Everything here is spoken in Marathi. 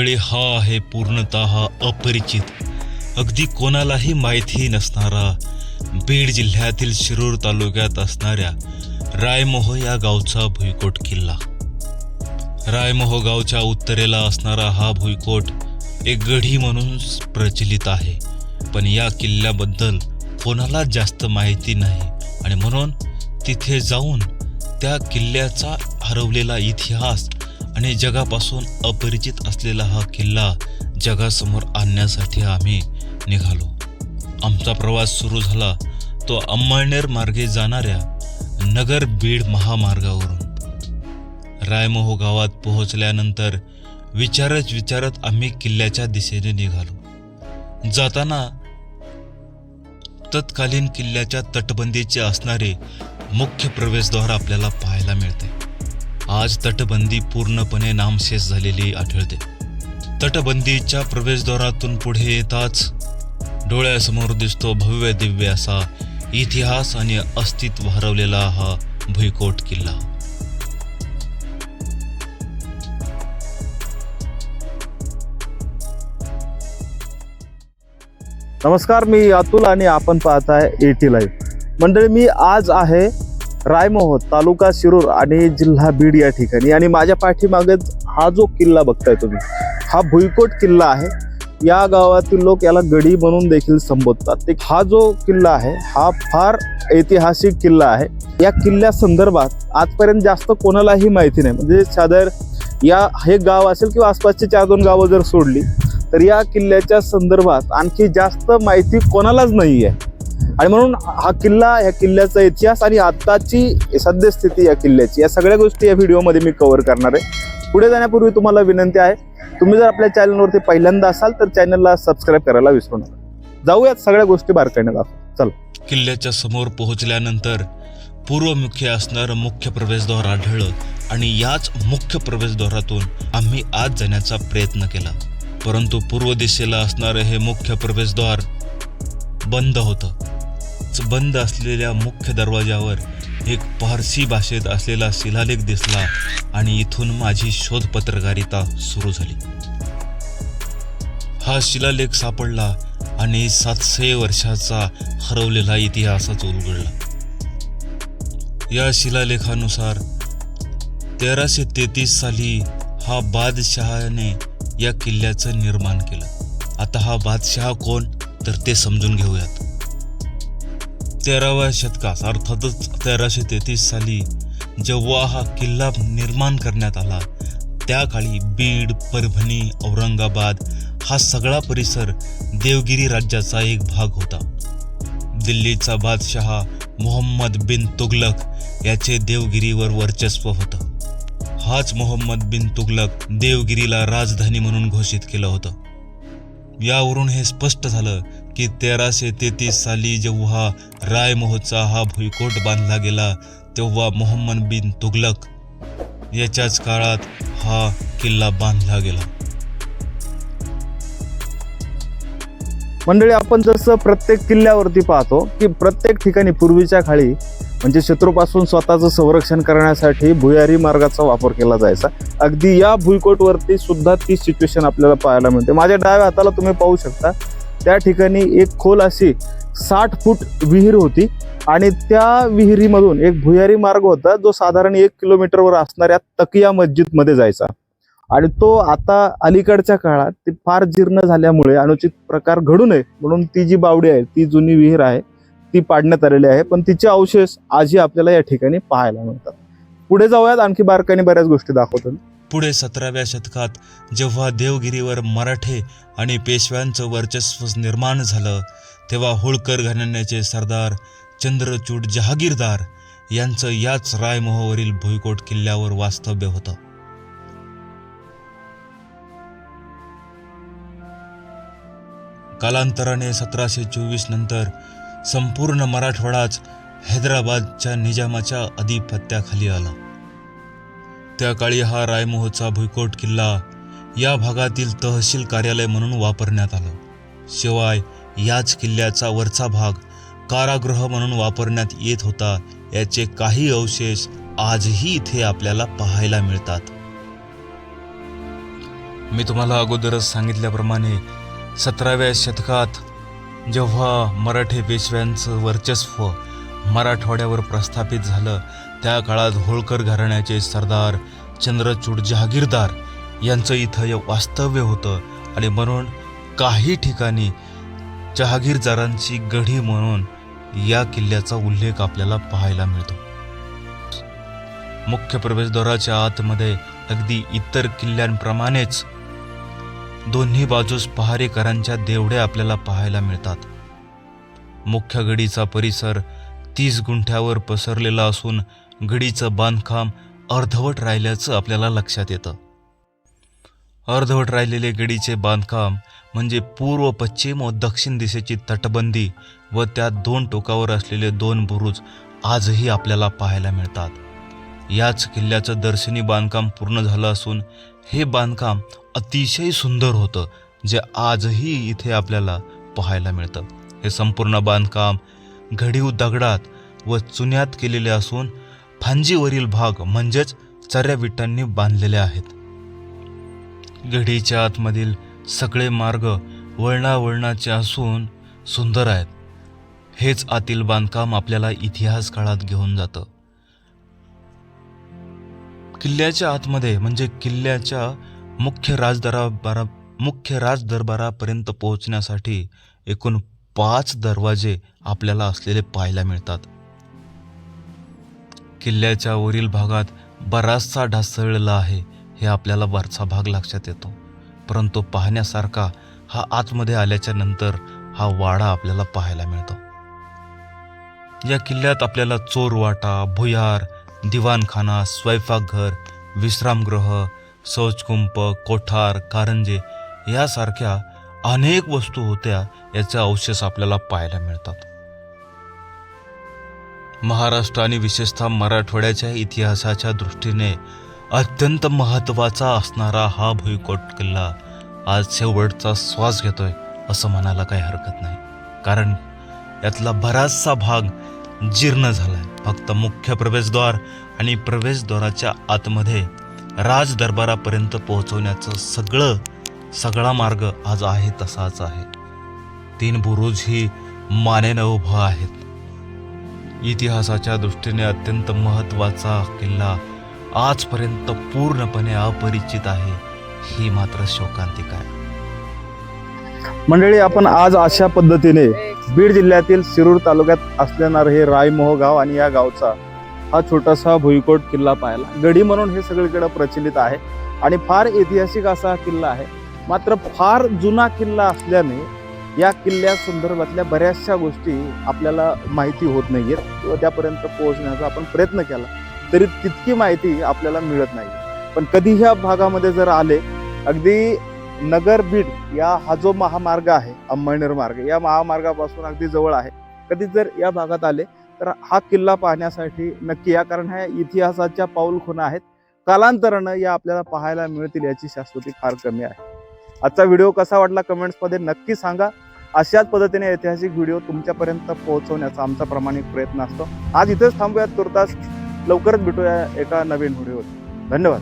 मंडळी हा आहे पूर्णतः अपरिचित. अगदी कोणालाही माहिती नसणारा बीड जिल्ह्यातील शिरूर तालुक्यात असणाऱ्या रायमोह या गावचा भुईकोट किल्ला. रायमोह गावच्या उत्तरेला असणारा हा भुईकोट एक गढी म्हणून प्रचलित आहे. पण या किल्ल्याबद्दल कोणाला जास्त माहिती नाही आणि म्हणून तिथे जाऊन त्या किल्ल्याचा हरवलेला इतिहास आणि जगापासून अपरिचित असलेला हा किल्ला जगासमोर आणण्यासाठी आम्ही निघालो. आमचा प्रवास सुरू झाला. तो अंमळनेर मार्गे जाणाऱ्या नगर बीड महामार्गावरून. रायमोहो गावात पोहोचल्यानंतर विचारत विचारत आम्ही किल्ल्याच्या दिशेने निघालो. जाताना तत्कालीन किल्ल्याच्या तटबंदीचे असणारे मुख्य प्रवेशद्वार आपल्याला पाहायला मिळते. आज तटबंदी पूर्णपणे नामशेष झालेली आढळते. तटबंदीच्या प्रवेशद्वारातून पुढे येताच डोळ्यासमोर दिसतो भव्य दिव्य असा इतिहास आणि अस्तित्व हरवलेला हा भुईकोट किल्ला. नमस्कार मी अतुल आणि आपण पाहताय एटी लाईव्ह मंडळी मी आज आहे रायमोहोत तालुका शिरूर आणि जिल्हा बीड या ठिकाणी. आणि माझ्या पाठीमागेच हा जो किल्ला बघताय तुम्ही हा भुईकोट किल्ला आहे. या गावातील लोक याला गडी म्हणून देखील संबोधतात. ते हा जो किल्ला आहे हा फार ऐतिहासिक किल्ला आहे. या किल्ल्या संदर्भात आजपर्यंत जास्त कोणालाही माहिती नाही. म्हणजे सादर या हे गाव असेल किंवा आसपासची चार दोन गावं जर सोडली तर या किल्ल्याच्या संदर्भात आणखी जास्त माहिती कोणालाच नाही आहे आणि म्हणून हा किल्ला ह्या किल्ल्याचा इतिहास आणि आत्ताची सद्यस्थिती या किल्ल्याची या सगळ्या गोष्टी या व्हिडिओमध्ये मी कव्हर करणार आहे. पुढे जाण्यापूर्वी तुम्हाला विनंती आहे तुम्ही जर आपल्या चॅनलवरती पहिल्यांदा असाल तर चॅनलला सबस्क्राईब करायला विसरू नका. जाऊयात सगळ्या गोष्टी बारकाईने दाखव चला. किल्ल्याच्या समोर पोहोचल्यानंतर पूर्वमुखी असणारं मुख्य प्रवेशद्वार आढळलं आणि याच मुख्य प्रवेशद्वारातून आम्ही आत जाण्याचा प्रयत्न केला. परंतु पूर्व दिशेला असणारं हे मुख्य प्रवेशद्वार बंद होतं. च- बंद असलेल्या मुख्य दरवाजावर एक पारसी भाषेत असलेला शिलालेख दिसला आणि इथून माझी शोध पत्रकारिता सुरू झाली. हा शिलालेख सापडला आणि सातशे वर्षाचा हरवलेला इतिहासच उलगडला. या शिलालेखानुसार तेराशे तेहतीस साली हा बादशहाने या किल्ल्याचं निर्माण केलं. आता हा बादशहा कोण? तर ते समजून घेऊयात. तेराव्या शतकात अर्थातच तेराशे तेहतीस साली जेव्हा हा किल्ला निर्माण करण्यात आला त्या काळी बीड परभणी औरंगाबाद हा सगळा परिसर देवगिरी राज्याचा एक भाग होता. दिल्लीचा बादशहा मोहम्मद बिन तुगलक याचे देवगिरीवर वर्चस्व होतं. हाच मोहम्मद बिन तुगलक देवगिरीला राजधानी म्हणून घोषित केलं होतं. यावरून हे स्पष्ट झालं की तेराशे तेहतीस साली जेव्हा रायमोहचा हा भुईकोट बांधला गेला तेव्हा मोहम्मद बिन तुगलक याच्याच काळात हा किल्ला बांधला गेला. मंडळी आपण जसं प्रत्येक किल्ल्यावरती पाहतो की प्रत्येक ठिकाणी पूर्वीच्या खाली म्हणजे शत्रूपासून स्वतःचं संरक्षण करण्यासाठी भुयारी मार्गाचा वापर केला जायचा. अगदी या भुईकोटवरती सुद्धा ती सिच्युएशन आपल्याला पाहायला मिळते. माझ्या डाव्या हाताला तुम्ही पाहू शकता. त्या ठिकाणी एक खोल अशी साठ फूट विहीर होती आणि त्या विहिरीमधून एक भुयारी मार्ग होता जो साधारण एक किलोमीटरवर असणाऱ्या तकिया मस्जिदमध्ये जायचा. आणि तो आता अलीकडच्या काळात ती फार जीर्ण झाल्यामुळे अनुचित प्रकार घडू नये म्हणून ती जी बावडी आहे ती जुनी विहीर आहे ती पाडण्यात आलेली आहे. पण तिचे अवशेष आजही आपल्याला या ठिकाणी पाहायला मिळतात. पुढे जाऊयात. आणखी बारकाईने बऱ्याच गोष्टी दाखवतात पुढे सतराव्या शतकात जेव्हा देवगिरीवर मराठे आणि पेशव्यांचं वर्चस्व निर्माण झालं तेव्हा होळकर घराण्याचे सरदार चंद्रचूड जहागीरदार यांचं याच रायमोहवरील भुईकोट किल्ल्यावर वास्तव्य होतं. कालांतराने सतराशे चोवीस नंतर संपूर्ण मराठवाडाच हैदराबादच्या निजामाच्या अधिपत्याखाली आला. त्या काळी हा रायमोहचा भुईकोट किल्ला या भागातील तहसील कार्यालय म्हणून वापरण्यात आलं. शिवाय याच किल्ल्याचा वरचा भाग कारागृह म्हणून वापरण्यात येत होता याचे काही अवशेष आजही इथे आपल्याला पाहायला मिळतात. मी तुम्हाला अगोदरच सांगितल्याप्रमाणे सतराव्या शतकात जेव्हा मराठी पेशव्यांचं वर्चस्व मराठवाड्यावर प्रस्थापित झालं त्या काळात होळकर घराण्याचे सरदार चंद्रचूड जहागीरदार यांचं इथं वास्तव्य होतं. आणि म्हणून काही ठिकाणी जहागीरदारांची गढी म्हणून या किल्ल्याचा उल्लेख आपल्याला पाहायला मिळतो. मुख्य प्रवेशद्वाराच्या आतमध्ये अगदी इतर किल्ल्यांप्रमाणेच दोन्ही बाजूस पहारेकरांच्या देवड्या आपल्याला पाहायला मिळतात. मुख्य गडीचा परिसर तीस गुंठ्यावर पसरलेला असून गडीचं बांधकाम अर्धवट राहिल्याचं आपल्याला लक्षात येतं. अर्धवट राहिलेले गडीचे बांधकाम म्हणजे पूर्व पश्चिम व दक्षिण दिशेची तटबंदी व त्या दोन टोकावर असलेले दोन बुरुज आजही आपल्याला पाहायला मिळतात. याच किल्ल्याचं दर्शनी बांधकाम पूर्ण झालं असून हे बांधकाम अतिशय सुंदर होतं जे आजही इथे आपल्याला पाहायला मिळतं. हे संपूर्ण बांधकाम घडीव दगडात व चुन्यात केलेले असून फांजीवरील भाग म्हणजेच चऱ्या विटांनी बांधलेले आहेत. गढीच्या आतमधील सगळे मार्ग वळणावळणाचे असून सुंदर आहेत. हेच आतील बांधकाम आपल्याला इतिहास काळात घेऊन जातं. किल्ल्याच्या आतमध्ये म्हणजे किल्ल्याच्या मुख्य राजदरबारा मुख्य राजदरबारापर्यंत पोहोचण्यासाठी एकूण पाच दरवाजे आपल्याला असलेले पाहायला मिळतात. किल्ल्याच्या वरील भागात बराचसा ढासळलेला आहे हे आपल्याला वरचा भाग लक्षात येतो. परंतु पाहण्यासारखा हा आतमध्ये आल्याच्यानंतर हा वाडा आपल्याला पाहायला मिळतो. या किल्ल्यात आपल्याला चोरवाटा भुयार दिवाणखाना स्वयंपाकघर विश्रामगृह शौचकुंप कोठार कारंजे यासारख्या अनेक वस्तू होत्या याचे अवशेष आपल्याला पाहायला मिळतात. महाराष्ट्र आणि विशेषतः मराठवाड्याच्या इतिहासाच्या दृष्टीने अत्यंत महत्त्वाचा असणारा हा भुईकोट किल्ला आज शेवटचा श्वास घेतोय असं म्हणायला काही हरकत नाही. कारण यातला बराचसा भाग जीर्ण झालाय. फक्त मुख्य प्रवेशद्वार आणि प्रवेशद्वाराच्या आतमध्ये राज दरबारापर्यंत पोहोचवण्याचं सगळं सगळा मार्ग आज आहे तसाच आहे. तीन बुरुज ही मानेनं उभं आहेत. इतिहासाच्या दृष्टीने अत्यंत महत्त्वाचा किल्ला आजपर्यंत पूर्णपणे अपरिचित आहे. ही मात्र शोकांतिक आहे मंडळी आपण आज अशा पद्धतीने बीड जिल्ह्यातील शिरूर तालुक्यात असलेणार हे रायमोह गाव आणि या गावचा हा छोटासा भुईकोट किल्ला पाहिला गडी म्हणून हे सगळीकडे प्रचलित आहे आणि फार ऐतिहासिक असा हा किल्ला आहे. मात्र फार जुना किल्ला असल्याने या किल्ल्या संदर्भातल्या बऱ्याचशा गोष्टी आपल्याला माहिती होत नाहीयेत. किंवा त्यापर्यंत पोहोचण्याचा आपण प्रयत्न केला तरी तितकी माहिती आपल्याला मिळत नाही. पण कधी ह्या भागामध्ये जर आले अगदी नगर बीड या हा जो महामार्ग आहे अंमळनेर मार्ग या महामार्गापासून अगदी जवळ आहे. कधी जर या भागात आले तर हा किल्ला पाहण्यासाठी नक्की या कारण ह्या इतिहासाच्या पाऊलखुणा आहेत. कालांतरानं या आपल्याला पाहायला मिळतील याची शाश्वती फार कमी आहे. आजचा व्हिडिओ कसा वाटला कमेंट्समध्ये नक्की सांगा. अशाच पद्धतीने ऐतिहासिक व्हिडिओ तुमच्यापर्यंत पोहोचवण्याचा आमचा प्रामाणिक प्रयत्न असतो. आज इथेच थांबूयात तुर्तास लवकरच भेटूया एका नवीन व्हिडिओ धन्यवाद.